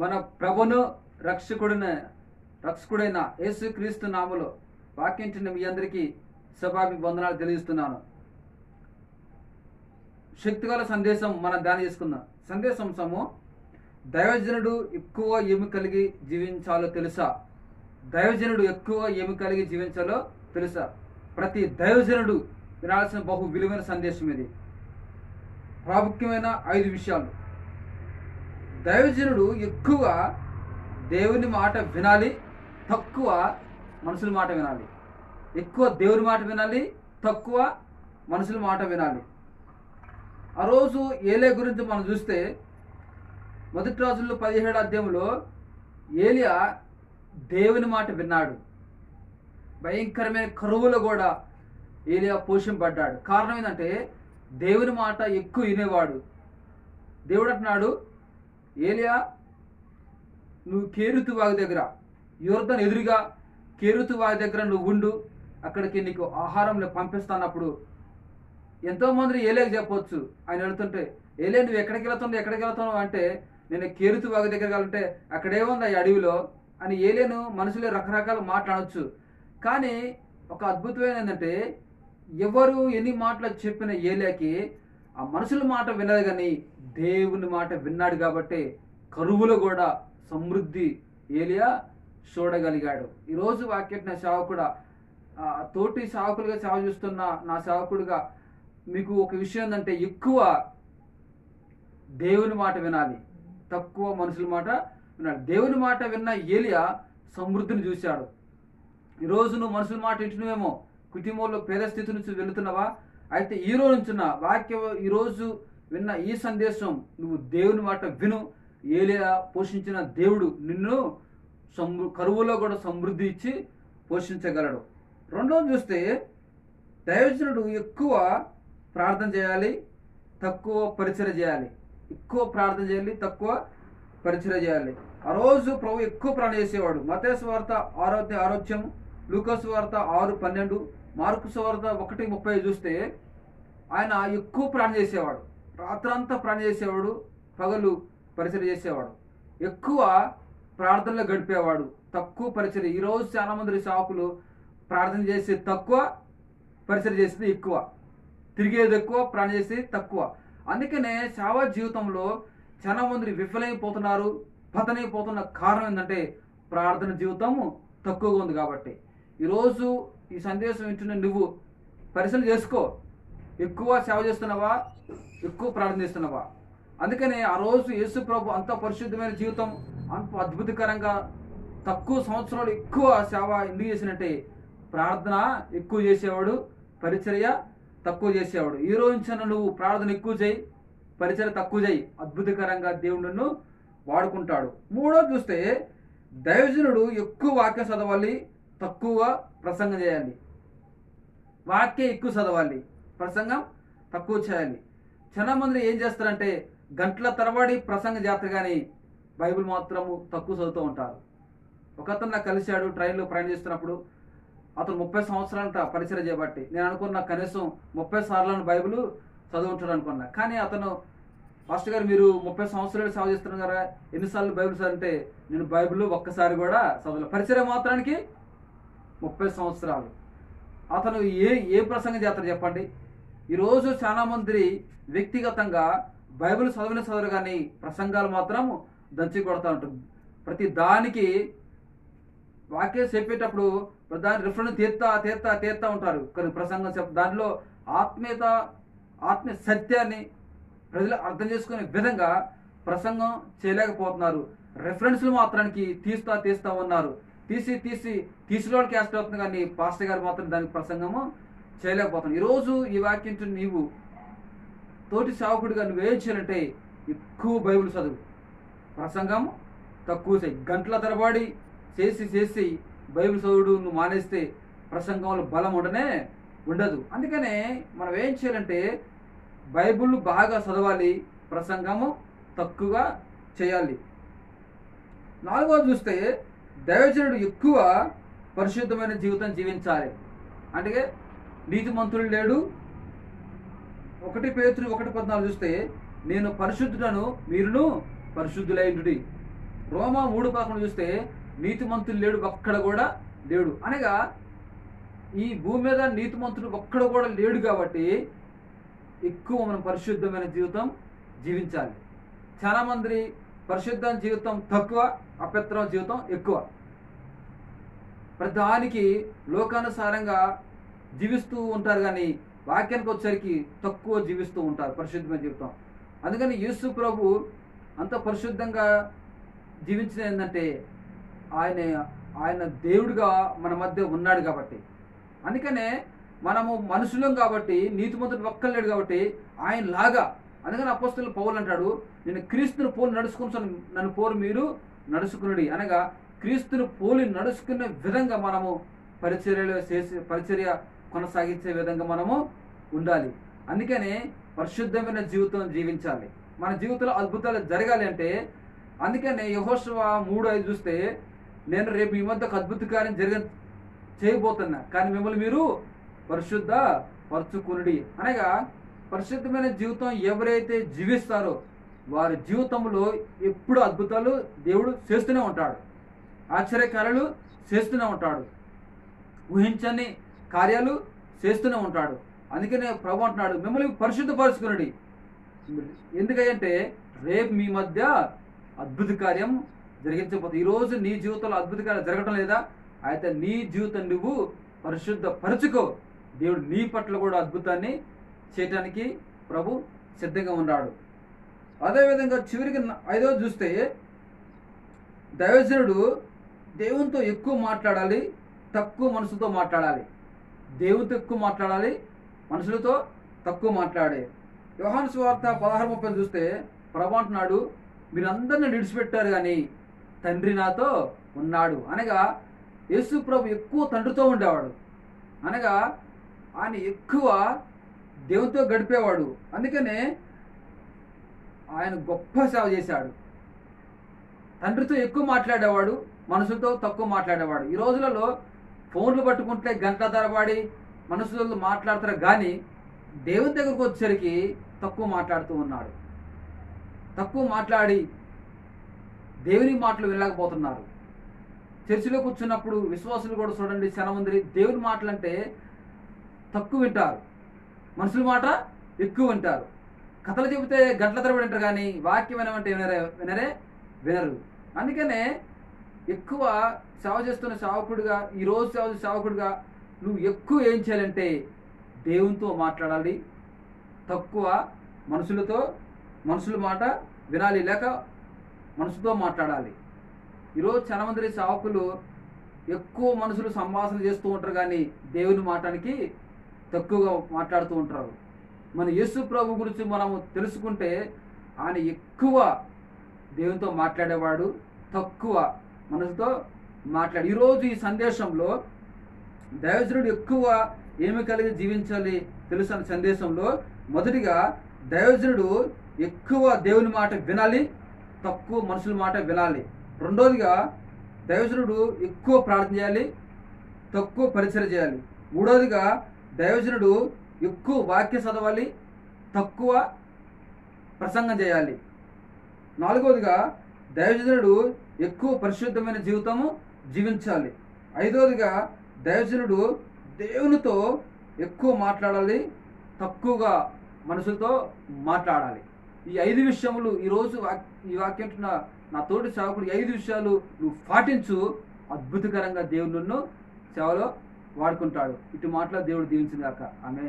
మన ప్రభును రక్షకుడిన రక్షకుడైన యేసుక్రీస్తు నామలో వాక్యించిన మీ అందరికీ సభాభి వందనాలు తెలియజేస్తున్నాను. శక్తిగల సందేశం మనం ధ్యానం చేసుకుందాం. సందేశంసము దైవజనుడు ఎక్కువ ఏమి కలిగి జీవించాలో తెలుసా? దైవజనుడు ఎక్కువ ఏమి కలిగి జీవించాలో తెలుసా? ప్రతి దైవజనుడు వినాల్సిన బహు విలువైన సందేశం ఇది. ప్రాముఖ్యమైన ఐదు విషయాలు. దైవజనుడు ఎక్కువ దేవుని మాట వినాలి తక్కువ మనుషుల మాట వినాలి. ఎక్కువ దేవుని మాట వినాలి తక్కువ మనుషుల మాట వినాలి. ఆ రోజు ఏలే గురించి మనం చూస్తే మొదటి రోజుల్లో పదిహేడు అధ్యాయంలో ఏలియా దేవుని మాట విన్నాడు. భయంకరమైన కరువులో కూడా ఏలియా పోషింపడ్డాడు. కారణం ఏంటంటే దేవుని మాట ఎక్కువ వినేవాడు. దేవుడు అంటున్నాడు ఏలియా నువ్వు కేరుతు వాగు దగ్గర యువర్ధన్ ఎదురుగా కేరుతు వాగు దగ్గర నువ్వు ఉండు అక్కడికి నీకు ఆహారం పంపిస్తానప్పుడు ఎంతో మంది ఏలేకి చెప్పొచ్చు. ఆయన వెళ్తుంటే ఏలే నువ్వు ఎక్కడికి వెళ్తున్నావు ఎక్కడికి వెళ్తున్నావు అంటే నేను కేరుతు వాగు దగ్గర వెళ్తే అక్కడేముంది ఈ అడవిలో అని ఏలేను మనుషులే రకరకాల మాట్లాడవచ్చు కానీ ఒక అద్భుతమైన ఏంటంటే ఎవరు ఎన్ని మాటలు చెప్పిన ఏలేకి ఆ మనుషుల మాట వినదు కానీ దేవుని మాట విన్నాడు కాబట్టి కరువులో కూడా సమృద్ధి ఏలియా చూడగలిగాడు. ఈరోజు వాక్యట్ నా సేవకుడ తోటి సేవకులుగా సేవ చేస్తున్న నా సేవకుడుగా మీకు ఒక విషయం ఏంటంటే ఎక్కువ దేవుని మాట వినాలి. తక్కువ మనుషుల మాట వినాలి. దేవుని మాట విన్న ఏలియా సమృద్ధిని చూశాడు. ఈరోజు నువ్వు మనుషుల మాట వింటున్నావేమో? కుటుంబంలో పేద స్థితి నుంచి వెళుతున్నావా? అయితే ఈ రోజు నుంచిన వాక్యం ఈరోజు విన్న ఈ సందేశం నువ్వు దేవుని మాట విను. ఏలియా పోషించిన దేవుడు నిన్ను సమృ కరువులో కూడా సమృద్ధి ఇచ్చి పోషించగలడు. రెండోది చూస్తే దైవజనుడు ఎక్కువ ప్రార్థన చేయాలి తక్కువ పరిచయం చేయాలి. ఎక్కువ ప్రార్థన చేయాలి తక్కువ పరిచయం చేయాలి. ఆ రోజు ప్రభు ఎక్కువ ప్రాణ చేసేవాడు. మతేశ్వార్త ఆరోగ్య ఆరోగ్యం లూకస్ వార్త ఆరు పన్నెండు మార్కుస్ వార్త ఒకటి ముప్పై చూస్తే ఆయన ఎక్కువ ప్రాణం చేసేవాడు. రాత్రంతా ప్రాణం చేసేవాడు పగలు పరిచయం చేసేవాడు. ఎక్కువ ప్రార్థనలో గడిపేవాడు తక్కువ పరిచయం ఈరోజు చాలా మంది ప్రార్థన చేసి తక్కువ పరిచయం చేసేది ఎక్కువ. తిరిగేది ఎక్కువ ప్రాణం చేసేది తక్కువ. అందుకనే సేవా జీవితంలో చాలా మంది విఫలమైపోతున్నారు. పతనైపోతున్న కారణం ఏంటంటే ప్రార్థన జీవితము తక్కువగా ఉంది కాబట్టి. ఈరోజు ఈ సందేశం వింటున్న నువ్వు పరిశీలన చేసుకో. ఎక్కువ సేవ చేస్తున్నావా? ఎక్కువ ప్రార్థన చేస్తున్నావా? అందుకనే ఆ రోజు యేసు ప్రభు అంత పరిశుద్ధమైన జీవితం అంత అద్భుతకరంగా తక్కువ సంవత్సరాలు ఎక్కువ సేవ ఎందుకు చేసినట్టే? ప్రార్థన ఎక్కువ చేసేవాడు పరిచర్య తక్కువ చేసేవాడు. ఈ రోజు నువ్వు ప్రార్థన ఎక్కువ చేయి పరిచర్య తక్కువ చేయి. అద్భుతకరంగా దేవుడు వాడుకుంటాడు. మూడో చూస్తే దైవజనుడు ఎక్కువ వాక్యం చదవాలి తక్కువ ప్రసంగం చేయాలి. వాక్యం ఎక్కువ చదవాలి. ప్రసంగం తక్కువ చేయాలి. చాలా మంది ఏం చేస్తారంటే గంటల తరబడి ప్రసంగ జాతర కానీ బైబిల్ మాత్రము తక్కువ చదువుతూ ఉంటారు. ఒక అతను నాకు కలిశాడు ట్రైన్లో ప్రయాణిస్తున్నప్పుడు అతను ముప్పై సంవత్సరాలంట పరిచయం చేయబట్టి. నేను అనుకున్న కనీసం ముప్పై సార్లను బైబిల్ చదువుంటాడు అనుకున్నా. కానీ అతను ఫస్ట్ గారు మీరు ముప్పై సంవత్సరాలు సేవ చేస్తున్నారు కదా ఎన్నిసార్లు బైబిల్ చదివితే నేను బైబిల్ ఒక్కసారి కూడా చదవలేదు. పరిచయం మాత్రానికి ముప్పై సంవత్సరాలు. అతను ఏ ఏ ప్రసంగం చేస్తారు చెప్పండి. ఈరోజు చాలా మంది వ్యక్తిగతంగా బైబిల్ చదివిన చదువు కానీ ప్రసంగాలు మాత్రం దంచి కొడతా ఉంటుంది. ప్రతి దానికి వాక్యం చెప్పేటప్పుడు దాని రిఫరెన్స్ తీర్తా తీర్తా తీర్తా ఉంటారు. కొన్ని ప్రసంగం చెప్ దానిలో ఆత్మీయత ఆత్మీయ సత్యాన్ని ప్రజలు అర్థం చేసుకునే విధంగా ప్రసంగం చేయలేకపోతున్నారు. రెఫరెన్స్లు మాత్రానికి తీస్తా తీస్తా ఉన్నారు. తీసి తీసి తీసిలోకి క్యాస్ట్ అవుతుంది కానీ పాస్టర్ గారు మాత్రం దానికి ప్రసంగము చేయలేకపోతాం ఈరోజు ఈ వాక్యం నీవు తోటి సావకుడిగా నువ్వు ఏం చేయాలంటే ఎక్కువ బైబిల్ చదువు. ప్రసంగం తక్కువ చేయి. గంటల తరబడి చేసి చేసి బైబిల్ చదువుడు నువ్వు మానేస్తే ప్రసంగంలో బలం ఉండనే ఉండదు. అందుకనే మనం ఏం చేయాలంటే బైబిల్ బాగా చదవాలి ప్రసంగము తక్కువగా చేయాలి. నాలుగోది చూస్తే దైవజనుడు ఎక్కువ పరిశుద్ధమైన జీవితం జీవించాలి. అంటే నీతిమంతుడు లేడు. ఒకటి పేతులు ఒకటి పద్నాలుగు చూస్తే నేను పరిశుద్ధులను మీరును పరిశుద్ధులైండుడి. రోమా మూడు పదకొండు చూస్తే నీతిమంతులు లేడు ఒక్కడ కూడా లేడు. అనగా ఈ భూమి మీద నీతిమంతుడు ఒక్కడ కూడా లేడు కాబట్టి ఎక్కువ మనం పరిశుద్ధమైన జీవితం జీవించాలి. చాలా మంది పరిశుద్ధ జీవితం తక్కువ అపవిత్ర జీవితం ఎక్కువ. ప్రతిదానికి లోకానుసారంగా జీవిస్తూ ఉంటారు కానీ వాక్యానికి వచ్చేసరికి తక్కువ జీవిస్తూ ఉంటారు పరిశుద్ధమైన జీవితం. అందుకని యేసు ప్రభు అంత పరిశుద్ధంగా జీవించిన ఏంటంటే ఆయన ఆయన దేవుడిగా మన మధ్య ఉన్నాడు కాబట్టి. అందుకనే మనము మనుషులం కాబట్టి నీతిమంతుడు ఒక్కలేడు కాబట్టి ఆయన లాగా అందుకని అపస్తులు పౌలు అంటాడు నేను క్రీస్తుని పోలి నడుచుకుని నన్ను పోరు మీరు నడుచుకునుడి. అనగా క్రీస్తుని పోలి నడుచుకునే విధంగా మనము పరిచర్యలు చేసి పరిచర్య కొనసాగించే విధంగా మనము ఉండాలి. అందుకనే పరిశుద్ధమైన జీవితం జీవించాలి. మన జీవితంలో అద్భుతాలు జరగాలి అంటే అందుకనే యహోశవ మూడు ఐదు చూస్తే నేను రేపు ఈ మధ్య ఒక అద్భుత కార్యం జరిగ చేయబోతున్నా కానీ మిమ్మల్ని మీరు పరిశుద్ధ పరచుకునుడి అనగా పరిశుద్ధమైన జీవితం ఎవరైతే జీవిస్తారో వారి జీవితంలో ఎప్పుడు అద్భుతాలు దేవుడు చేస్తూనే ఉంటాడు. ఆశ్చర్యకార్యాలు చేస్తూనే ఉంటాడు. ఊహించని కార్యాలు చేస్తూనే ఉంటాడు. అందుకనే ప్రభు అంటున్నాడు మిమ్మల్ని పరిశుద్ధపరచుకునుడి. ఎందుకంటే రేపు మీ మధ్య అద్భుత కార్యం జరిగించబోతుంది. ఈరోజు నీ జీవితంలో అద్భుత కార్యం జరగటం లేదా? అయితే నీ జీవితం నువ్వు పరిశుద్ధపరచుకో. దేవుడు నీ పట్ల కూడా అద్భుతాన్ని చేయటానికి ప్రభు సిద్ధంగా ఉన్నాడు. అదేవిధంగా చివరికి ఐదో చూస్తే దైవజనుడు దేవునితో ఎక్కువ మాట్లాడాలి తక్కువ మనసుతో మాట్లాడాలి. దేవునితో ఎక్కువ మాట్లాడాలి మనుషులతో తక్కువ మాట్లాడే యోహాను స్వార్థ పదహారు ముప్పై చూస్తే ప్రభు అంటున్నాడు మీరందరిని విడిచిపెట్టారు కానీ తండ్రి నాతో ఉన్నాడు. అనగా యేసు ప్రభు ఎక్కువ తండ్రితో ఉండేవాడు. అనగా ఆయన ఎక్కువ దేవునితో గడిపేవాడు. అందుకనే ఆయన గొప్ప సేవ చేశాడు. తండ్రితో ఎక్కువ మాట్లాడేవాడు మనుషులతో తక్కువ మాట్లాడేవాడు. ఈ రోజులలో ఫోన్లు పట్టుకుంటే గంటల తరబడి మనుషులతో మాట్లాడతారు కానీ దేవుని దగ్గరకు వచ్చేసరికి తక్కువ మాట్లాడుతూ ఉన్నాడు. తక్కువ మాట్లాడి దేవుని మాటలు వినలేకపోతున్నారు. చర్చిలో కూర్చున్నప్పుడు విశ్వాసులు కూడా చూడండి చాలా మంది దేవుని మాటలు అంటే తక్కువ వింటారు. మనుషుల మాట ఎక్కువ వింటారు. కథలు చెబితే గంటల తరబడి వింటారు కానీ వాక్యం వినమంటే వినరే వినరే వినరు. అందుకనే ఎక్కువ సేవ చేస్తున్న సేవకుడిగా ఈ రోజు సేవ సేవకుడిగా నువ్వు ఎక్కువ ఏం చేయాలంటే దేవునితో మాట్లాడాలి. తక్కువ మనుషులతో మనుషుల మాట వినాలి. లేక మనసుతో మాట్లాడాలి. ఈరోజు చాలా మంది సేవకులు ఎక్కువ మనుషులు సంభాషణ చేస్తూ ఉంటారు కానీ దేవుని మాటానికి తక్కువగా మాట్లాడుతూ ఉంటారు. మన యేసు ప్రభు గురించి మనము తెలుసుకుంటే ఆయన ఎక్కువ దేవునితో మాట్లాడేవాడు తక్కువ మనసుతో మాట్లాడి ఈరోజు ఈ సందేశంలో దైవజనుడు ఎక్కువ ఏమి కలిగి జీవించాలి తెలుసు అనే సందేశంలో మొదటిగా దైవజనుడు ఎక్కువ దేవుని మాట వినాలి తక్కువ మనుషుల మాట వినాలి. రెండోదిగా దైవజనుడు ఎక్కువ ప్రార్థన చేయాలి తక్కువ పరిచయం చేయాలి. మూడోదిగా దైవజనుడు ఎక్కువ వాక్య చదవాలి తక్కువ ప్రసంగం చేయాలి. నాలుగవదిగా దైవజనుడు ఎక్కువ పరిశుద్ధమైన జీవితము జీవించాలి. ఐదవదిగా దైవజనుడు దేవునితో ఎక్కువ మాట్లాడాలి తక్కువగా మనుషులతో మాట్లాడాలి. ఈ ఐదు విషయములు ఈరోజు వాక్- ఈ వాక్యం వింటున్న నా తోటి సేవకుడు ఈ ఐదు విషయాలు నువ్వు పాటించు అద్భుతకరంగా దేవుడు నన్ను సేవలో వాడుకుంటాడు. ఇటు మాటలో దేవుడు దీవించిందాక ఆమె